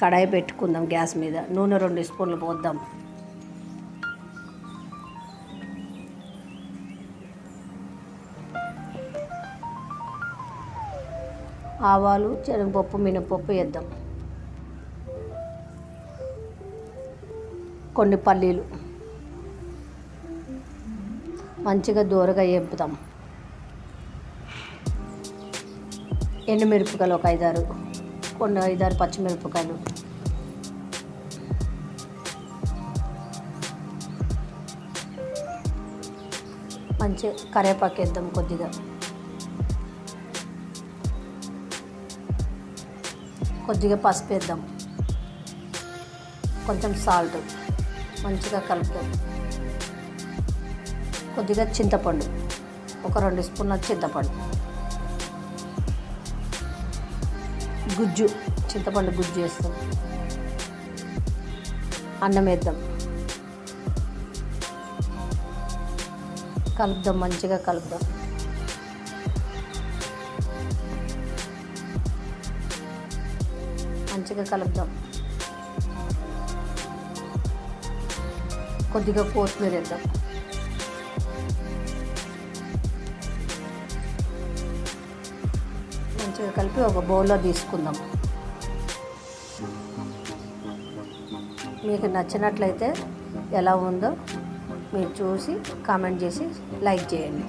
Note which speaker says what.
Speaker 1: కడాయి పెట్టుకుందాం గ్యాస్ మీద. నూనె రెండు స్పూన్లు పోద్దాం. ఆవాలు శనగపప్పు మినపప్పు వేద్దాం. కొన్ని పల్లీలు. మంచిగా దూరగా వేపుతాం ఎండుమిరపకాయలు ఒక ఐదారు. కొన్ని ఐదారు పచ్చిమిరపకాయలు. మంచి కరివేపాకు వేద్దాం కొద్దిగా. కొద్దిగా పసుపు వేద్దాం. కొంచెం సాల్ట్ మంచిగా కలుపుతాం కొద్దిగా చింతపండు ఒక రెండు స్పూన్ల చింతపండు. గుజ్జు చింతపండు గుజ్జు వేస్తాం. అన్నం వేద్దాం. కలుపుదాం మంచిగా కలుపుదాం. మంచిగా కలుపుదాం. కొద్దిగా కొత్తిమీర వేద్దాం. మంచిగా కలిపి ఒక బౌల్లో తీసుకుందాం. మీకు నచ్చినట్లయితే ఎలా ఉందో మీరు చూసి కామెంట్ చేసి లైక్ చేయండి.